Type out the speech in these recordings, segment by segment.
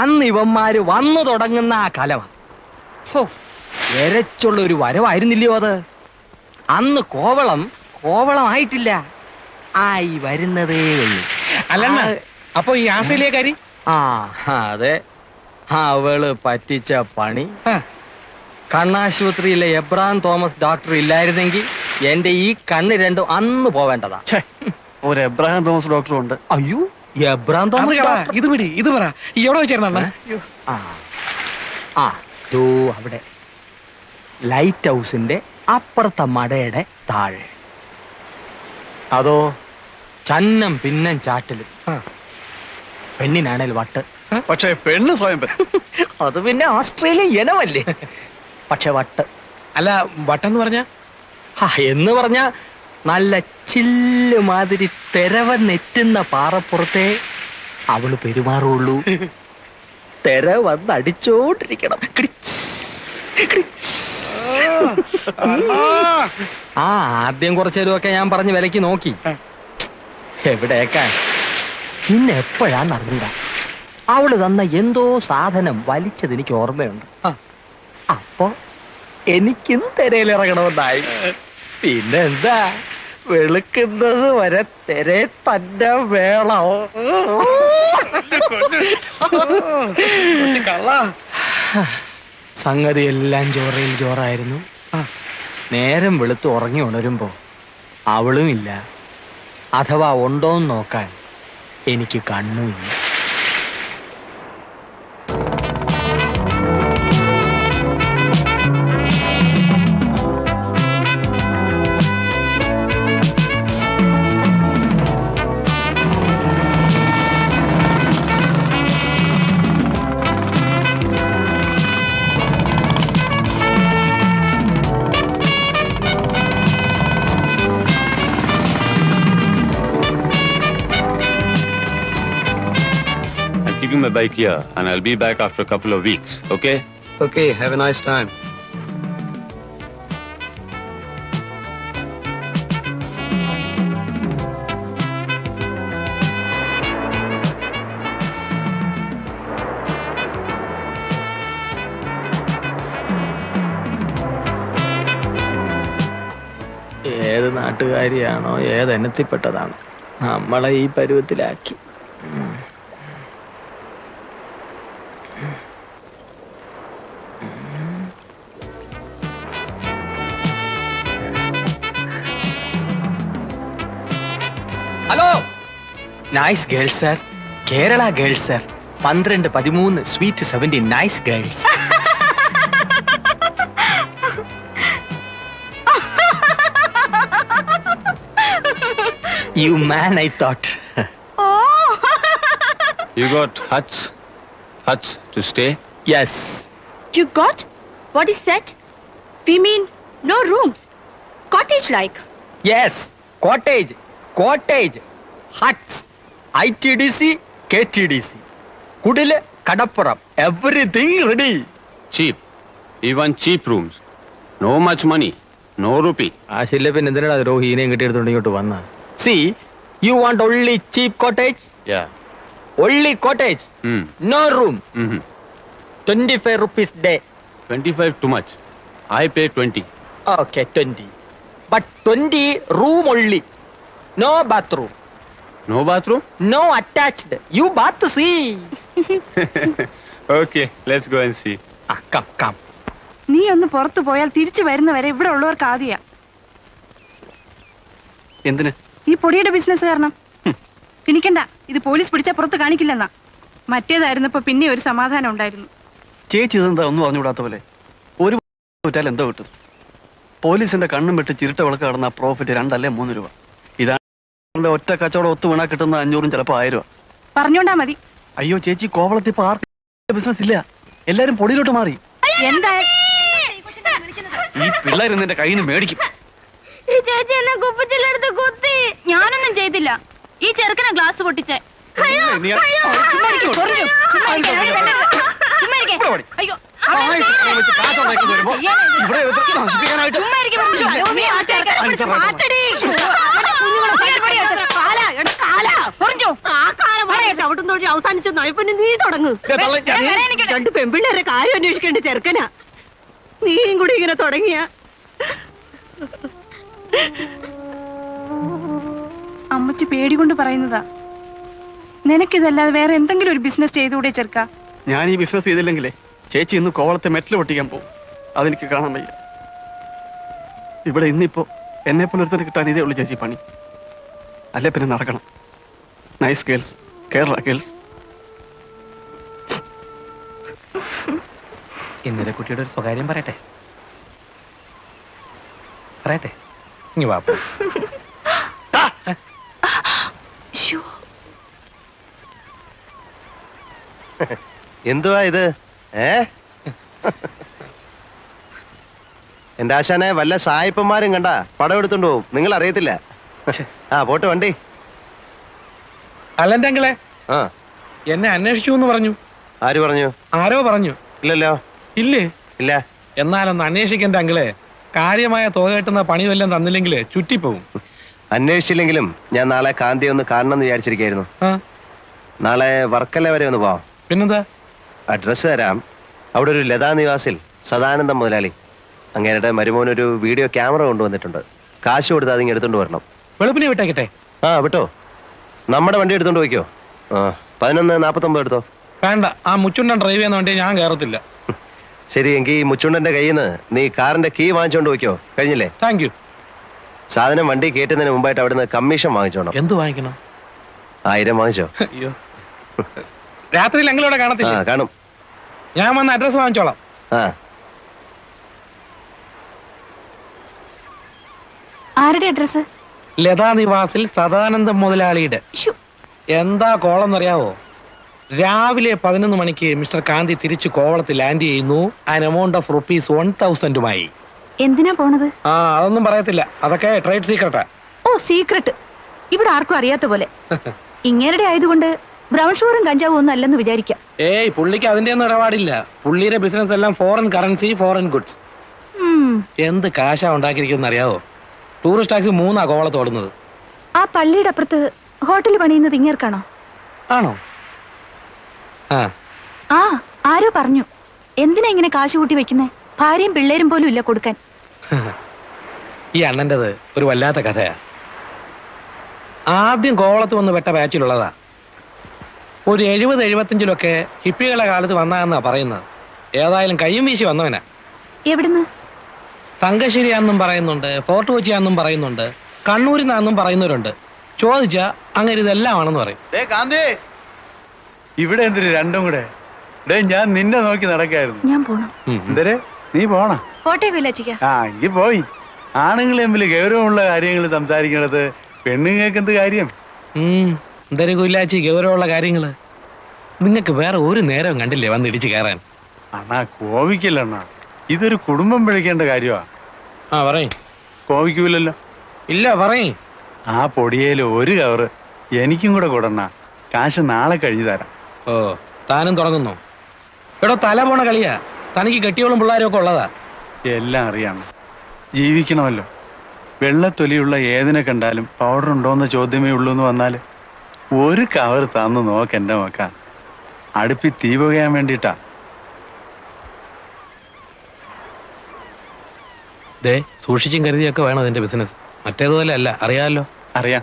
അന്ന് ഇവന്മാര് വന്നു തുടങ്ങുന്ന ആ കലവ. ഹോ, എരച്ചുള്ള ഒരു വരവായിരുന്നില്ലയോ അത്? അന്ന് കോവളം കോവളമായിട്ടില്ല. ആയി വരുന്നതേ ഉള്ളൂ. അല്ലണ്ണ അപ്പൊ ഈ ആസ്ട്രേലിയക്കാരി ആ അതെ. അവൾ പറ്റിച്ച പണി. കണ്ണാശുപത്രിയിലെ എബ്രാം തോമസ് ഡോക്ടർ ഇല്ലായിരുന്നെങ്കിൽ എന്റെ ഈ കണ്ണ് രണ്ടും അന്ന് പോവേണ്ടതാ. ഒരു എബ്രഹാം തോമസ് ഡോക്ടറും ഉണ്ട്. അയ്യോ. എബ്രാം അത് തോമസ് കള, ഡോക്ടർ ഇത് പിടി ഇത് പറ. ഈ എവിടെ വെച്ചായിരുന്ന ആ. ആ ദോ അവിടെ. ലൈറ്റ് ഹൗസിന്റെ അപ്പുറത്തെ മടയുടെ താഴെ. അതോ ചന്നം പിന്നം ചാറ്റൽ. പെണ്ണിനാണേൽ വട്ട്. പക്ഷേ പെണ്ണ് സ്വയം അത് പിന്നെ ഓസ്ട്രേലിയ ഇനമല്ലേ? പക്ഷെ വട്ട്. അല്ല വട്ടെന്ന് പറഞ്ഞ? എന്ന് പറഞ്ഞ നല്ല ചില്ല് മാതിരി തെരവ നെറ്റുന്ന പാറപ്പുറത്തെ അവൾ പെരുമാറുള്ളൂ. തെര വന്ന് അടിച്ചോണ്ടിരിക്കണം. ആ ആദ്യം കുറച്ചേരുമൊക്കെ ഞാൻ പറഞ്ഞ് വിലക്ക് നോക്കി. എവിടേക്കാൻ പിന്നെ എപ്പോഴാന്ന് അറിഞ്ഞൂടാ? അവൾ തന്ന എന്തോ സാധനം വലിച്ചത് എനിക്ക് ഓർമ്മയുണ്ട് അപ്പൊ എനിക്കും തെരയിലിറങ്ങണമെന്നായി. പിന്നെ എന്താ വെളുക്കുന്നത് വരെ തെരെ തന്നെ വേളോ സംഗതി എല്ലാം ചോറയിൽ ചോറായിരുന്നു. നേരം വെളുത്ത് ഉറങ്ങി ഉണരുമ്പോ അവളുമില്ല ഇല്ല. അഥവാ ഉണ്ടോന്ന് നോക്കാൻ എനിക്ക് കണ്ണുമില്ല. Keeping my bike here and I'll be back after a couple of weeks, okay? Okay, have a nice time. ഏത് നാട്ടുകാരിയാണോ ഏത് നമ്മളെ ഈ പരുവത്തിലാക്കി Nice girls sir Kerala girls sir പന്ത്രണ്ട് പതിമൂന്ന് sweet seventy nice girls you man I thought You got huts? Huts to stay? Yes You got? What is that? We mean no rooms. Cottage like. Yes cottage cottage huts I T D C K T D C കുടിൽ കടപ്പുറം everything ready Cheap. Even cheap rooms. No much money. No rupee. ആശില്ല പിന്നെ എന്തിനാ രോഹിനെ കിട്ടിയെടുത്തോണ്ട് ഇങ്ങോട്ട് വന്ന see you want only cheap cottage. Only cottage. No room. Twenty five rupees day 25 too much. I pay 20. Okay twenty but twenty room only no bathroom No bathroom? No attached you bath see Okay, let's go and see. Come come നീ ഒന്ന് പുറത്തു പോയാൽ തിരിച്ചു വരുന്നവരെ ഇവിടെ ഉള്ളവർക്ക് ആദ്യ. എന്തിന്? ഈ പൊടിയുടെ ബിസിനസ് കാരണം. കിണിക്കണ്ട ഇത് പോലീസ് പിടിച്ച പുറത്ത് കാണിക്കില്ലെന്നാ. മറ്റേതായിരുന്നപ്പോ പിന്നെ ഒരു സമാധാനം ഉണ്ടായിരുന്നു. ചേച്ചി ഇതെന്താ ഒന്നും പറഞ്ഞുവിടാത്ത പോലെ? ഒരു വിറ്റാൽ എന്തോ കിട്ടും പോലീസിന്റെ കണ്ണും വിട്ട് ചിരട്ട വിളക്ക് കടന്ന പ്രോഫിറ്റ് രണ്ടല്ലേ മൂന്ന് രൂപ. ഒറ്റ കച്ചവടം ഒത്തു വീണാ കിട്ടുന്ന അഞ്ഞൂറും ചിലപ്പോ ആയിരം രൂപ പറഞ്ഞോണ്ടാ മതി. അയ്യോ ചേച്ചി കോവളത്തിൽ ഇപ്പൊ ആർക്കും ബിസിനസ് ഇല്ല. എല്ലാരും പൊടിയിലോട്ട് മാറി. എന്താ? ഈ പിള്ളേർ നിന്റെ കയ്യിൽ നിന്ന് മേടിക്കും. ഈ ചേച്ചി എന്നെ കുപ്പിച്ചില്ലെടുത്ത് കുത്തി. ഞാനൊന്നും ചെയ്തില്ല. ഈ ചെറുക്കനെ ഗ്ലാസ് പൊട്ടിച്ചേ. അയ്യോ ചവിട്ടുന്നു നാടൻ തൊഴിൽ അവസാനിച്ച നയപ്പന് നീ തുടങ്ങു. രണ്ട് പെമ്പിള്ളേരെ കാര്യം അന്വേഷിക്കേണ്ട ചെറുക്കനാ. നീയും കൂടി ഇങ്ങനെ തുടങ്ങിയ. അമ്മച്ചി പേടി കൊണ്ട് പറയുന്നതാ. നിനക്കിതല്ലാതെ വേറെ എന്തെങ്കിലും ഒരു ബിസിനസ് ചെയ്തുകൂടെ ചെറുക്ക? ഞാൻ ഈ ബിസിനസ് ചെയ്തില്ലെങ്കിലേ ചേച്ചി ഇന്ന് കോവളത്തെ മെറ്റൽ പൊട്ടിക്കാൻ പോകും. അതെനിക്ക് കാണാൻ വയ്യ. ഇവിടെ ഇന്നിപ്പോ എന്നെ പോലെ കിട്ടാൻ ഇതേ ഉള്ളു ചേച്ചി പണി. അല്ലെ പിന്നെ നടക്കണം. നൈസ് ഗേൾസ് കേരള ഗേൾസ് ഇന്നലെ കുട്ടിയുടെ ഒരു സ്വകാര്യം പറയട്ടെ? പറയട്ടെ? ഇനി വാ. എന്തുവാ ഇത്? ഏ? എന്റെ ആശാനെ വല്ല സായിപ്പന്മാരും കണ്ട പടം എടുത്തോണ്ട് പോവും. നിങ്ങൾ അറിയത്തില്ല ആ പോട്ട് വണ്ടി. അല്ലന്റെ അങ്കിളെ ആ. എന്നെ അന്വേഷിച്ചു എന്ന് പറഞ്ഞു. ആര് പറഞ്ഞു? ആരോ പറഞ്ഞു. ഇല്ലല്ലോ. ഇല്ലേ? ഇല്ല. എന്നാലൊന്ന് അന്വേഷിക്കണ്ട അങ്കിളെ. കാര്യമായ തുക കിട്ടുന്ന പണി വല്ലതും തന്നില്ലെങ്കിൽ ചുറ്റിപ്പോവും. അന്വേഷിച്ചില്ലെങ്കിലും ഞാൻ നാളെ കാന്തിയെ ഒന്ന് കാണണം എന്ന് വിചാരിച്ചിരിക്കായിരുന്നു. ആ. നാളെ വർക്കല വരെ ഒന്ന് പോവാം. പിന്നെന്താ? അഡ്രസ് തരാം. അവിടെ ഒരു ലതാ നിവാസിൽ സദാനന്ദം മുതലാളി. അങ്ങേരുടെ മരുമോൻ ഒരു വീഡിയോ ക്യാമറ കൊണ്ടുവന്നിട്ടുണ്ട്. കാശ് കൊടുത്ത് അതിങ്ങ് എടുത്തോണ്ട് വരണം. വെളുപ്പിനെ വിട്ടേക്കട്ടെ. ആ വിട്ടോ? നമ്മുടെ വണ്ടി എടുത്തോണ്ട് പോയിക്കോ. ആ പതിനൊന്ന് നാപ്പത്തൊമ്പത് എടുത്തോ. വേണ്ട ആ മുച്ചുണ്ടൻ ഡ്രൈവ് ചെയ്യുന്ന വണ്ടി ഞാൻ കയറത്തില്ല ശരി എങ്കിൽ ഈ മുച്ചുണ്ടന്റെ കയ്യിൽ നിന്ന് നീ കാറിന്റെ കീ വാങ്ങിച്ചോണ്ട് പോയിക്കോ. കഴിഞ്ഞില്ലേ? താങ്ക് യു സാധനം വണ്ടി കയറ്റുന്നതിന് മുമ്പായിട്ട് അവിടുന്ന് കമ്മീഷൻ വാങ്ങിച്ചോണം. എന്ത് വാങ്ങിക്കണം? ആയിരം വാങ്ങിച്ചോ. അയ്യോ. രാത്രിയിൽ എങ്കിലൂടെ ആ കാണത്തില്ല? കാണും. ഞാൻ വന്ന് അഡ്രസ് വാങ്ങിച്ചോളാം. ആ. ആരുടെ അഡ്രസ് ലതാ നിവാസിൽ സദാനന്ദം മുതലാളിയുടെ എന്താ കോളം എന്നറിയാവോ രാവിലെ പതിനൊന്ന് മണിക്ക് മിസ്റ്റർ കാന്തി തിരിച്ചു കോവളത്തിൽ ലാൻഡ് ചെയ്യുന്നു. An amount of rupees one തൗസൻഡുമായി എന്തിനാ പോണത്? ആ അതൊന്നും പറയത്തില്ല. അതൊക്കെ ട്രേഡ് സീക്രട്ടാ ഓ സീക്രട്ട് ഇവിടെ ആർക്കും അറിയാത്ത പോലെ. ഇങ്ങേരുടെ ആയതുകൊണ്ട് ബ്രൗൺ ഷുഗറും കഞ്ചാവും ഒന്നും അല്ലെന്ന് വിചാരിക്കാം. ഏയ് പുള്ളിക്ക് അതിന്റെ ഒന്നും ഇടപാടില്ല. പുള്ളിയുടെ ബിസിനസ് എല്ലാം ഫോറിൻ കറൻസി ഫോറിൻ ഗുഡ്സ് എന്ത് കാശാ ഉണ്ടാക്കിയിരിക്കുന്ന അറിയാവോ ടൂറിസ്റ്റ് ടാക്സി മൂന്നാ കോവള തോടുന്നത് ആ പള്ളിയുടെ അപ്പുറത്ത് ഹോട്ടൽ പണിയുന്നത് ഇങ്ങേർക്കാണോ? ആണോ? ആ. ആ ആരോ പറഞ്ഞു. എന്തിനാ ഇങ്ങനെ കാശ് കൂട്ടി വെക്കുന്നേ? ഭാര്യയും പിള്ളേരും പോലും ഇല്ല കൊടുക്കാൻ. ഈ അണ്ണന്റെത് ഒരു വല്ലാത്ത കഥയാ. ആദ്യം കോവളത്ത് വന്ന് വെട്ട ബാച്ചിലുള്ളതാ. ഒരു എഴുപത് എഴുപത്തിയഞ്ചിലൊക്കെ ഹിപ്പികളുടെ കാലത്ത് വന്നാന്നാ പറയുന്നത്. ഏതായാലും കയ്യും വീശി വന്നവനാ. എവിടുന്ന്? തങ്കശ്ശേരിയാന്നും പറയുന്നുണ്ട് ഫോർട്ട് കൊച്ചിയാണെന്നും പറയുന്നുണ്ട് കണ്ണൂരിൽ നിന്നാന്നും പറയുന്നവരുണ്ട്. ചോദിച്ചാ അങ്ങനെ ഇതെല്ലാം ആണെന്ന് പറയും കാന്തേ ഇവിടെ എന്തിനു രണ്ടും കൂടെ? ഡേ ഞാൻ നിന്നെ നോക്കി നടക്കായിരുന്നു. ഞാൻ പോണം. എന്തരെ? നീ പോണ? ആ എങ്കിൽ പോയി. ആണുങ്ങൾ തമ്മിൽ ഗൗരവമുള്ള കാര്യങ്ങൾ സംസാരിക്കണത് പെണ്ണുങ്ങൾക്ക് എന്ത് കാര്യം? എന്തൊരു കുല്ലാച്ചി ഗൗരവമുള്ള കാര്യങ്ങൾ? നിങ്ങൾക്ക് വേറെ ഒരു നേരം കണ്ടില്ലേ വന്ന് ഇടിച്ച് കയറാൻ? അണ്ണാ കോവിക്കല്ലണ്ണാ ഇതൊരു കുടുംബം പിഴയ്ക്കേണ്ട കാര്യമാ. ആ പറയും. കോവിക്കൂലല്ലോ ഇല്ല പറയും. ആ പൊടിയേൽ ഒരു കവറ് എനിക്കും കൂടെ കൊടണ കാശ് നാളെ കഴിഞ്ഞു തരാം. ഓ താനും തുടങ്ങുന്നു എടോ തല പോണ കളിയാ. തനിക്ക് കെട്ടിയോളും പിള്ളേരും ഒക്കെ ഉള്ളതാ. എല്ലാം അറിയാം. ജീവിക്കണമല്ലോ. വെള്ളത്തൊലിയുള്ള ഏതിനെ കണ്ടാലും പൗഡർ ഉണ്ടോന്ന് ചോദ്യമേ ഉള്ളൂ എന്ന് വന്നാൽ ഒരു കവർ തന്നു നോക്ക് എന്റെ മക്ക. അടുപ്പി തീ പുകയാൻ വേണ്ടിട്ടാ ദേ സൂക്ഷിച്ചും കരുതിയൊക്കെ വേണം അതിന്റെ ബിസിനസ് മറ്റേതുപോലെ അല്ല അറിയാമല്ലോ അറിയാം.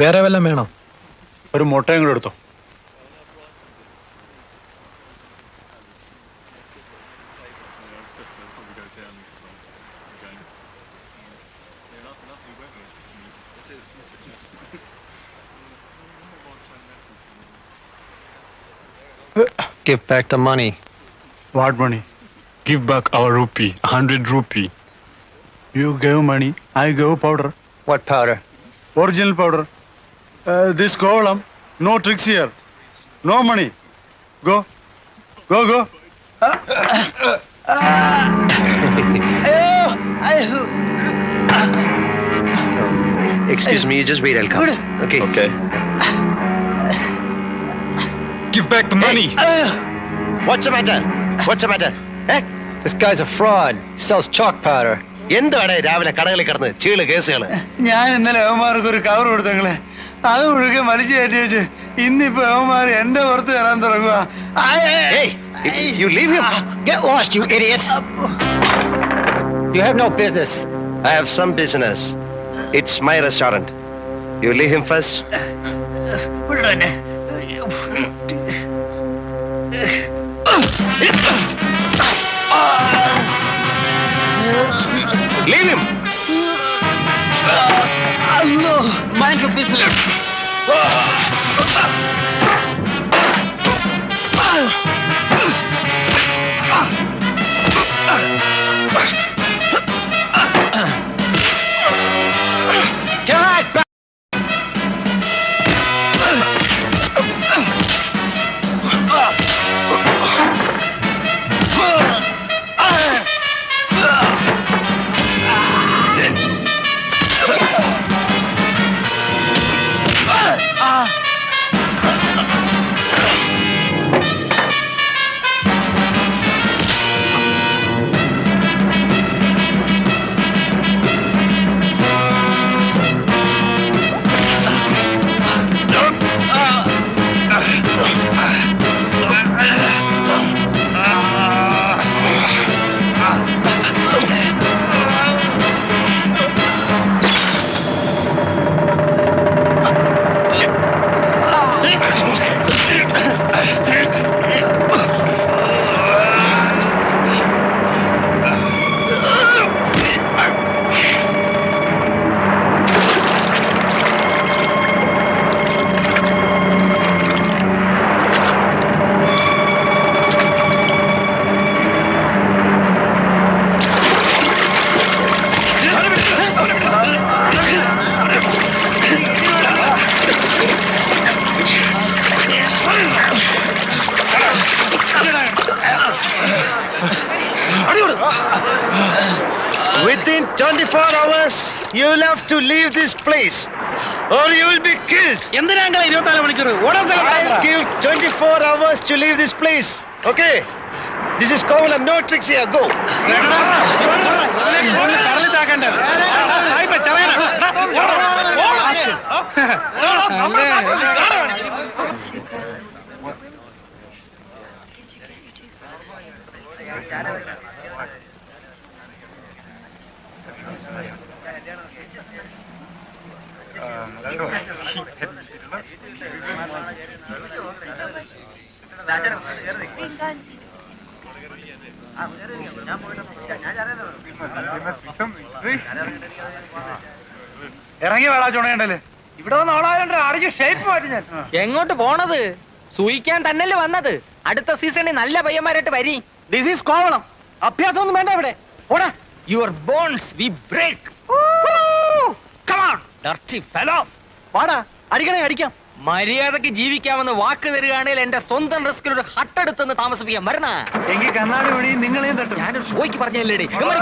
വേറെ വല്ലതും വേണോ? ഒരു മുട്ടയും കൂടെ എടുത്തോ. Give back the money. What money Give back our rupee, 100 rupee. You gave money, I gave powder. What powder? Original powder. Uh, this Kovalam, no tricks here. No money. Go. Go, go. Excuse me, you just wait, I'll come. Okay. Okay. Give back the money. Hey. What's the matter? What's the matter? Eh? This guy's a fraud. He sells chalk powder. എന്താണ് രാവിലെ കടകളിൽ കിടന്ന് ചീൾ കേസുകൾ ഞാൻ ഇന്നലെ അവന്മാർക്ക് ഒരു cover കൊടുത്തു നിങ്ങളെ അത് മുഴുകെ വലിച്ചു കയറ്റി വെച്ച് ഇന്നിപ്പോ അവന്മാർ എന്റെ പുറത്ത് തരാൻ തുടങ്ങുക Hey, you leave him. Get lost, you idiot. You have no business. I have some business. It's my restaurant. You leave him first. Leave him. Mind your business. 24 hours, you'll have to leave this place or you will be killed. എന്തിനാങ്കളെ ഇരുപത്തിനാല് മണിക്കൂർ I'll give 24 hours to leave this place. Okay? This is Kovalam, no tricks here. Go. കടലിൽ ഇറങ്ങി വേളാ ചുണയുണ്ടല്ലേ ഇവിടെ വന്ന് ആളായാലും അടിച്ച് shape മാറ്റി ഞാൻ. എങ്ങോട്ട് പോണത്? സൂയിക്കാൻ തന്നല്ലേ വന്നത്. അടുത്ത സീസണിൽ നല്ല പയ്യന്മാരായിട്ട് വരി. This is Kovalam. അഭ്യാസം ഒന്നും വേണ്ട ഇവിടെ. ഓടാ യുവർ ബോൺസ് വി ബ്രേക്ക് പാടാ അടിക്കണേ അടിക്കാം. മര്യാദയ്ക്ക് ജീവിക്കാമെന്ന് വാക്ക് തരികയാണെങ്കിൽ എന്റെ സ്വന്തം റിസ്കിൽ ഒരു ഹട്ടെടുത്തെന്ന് താമസിപ്പിക്കാൻ വരണ. എങ്കിൽ കർണാടക വഴി നിങ്ങളെയും തട്ടും. ഞാനൊരു ഷോയ്ക്ക് പറഞ്ഞല്ലേടി. ഇവന്മാര്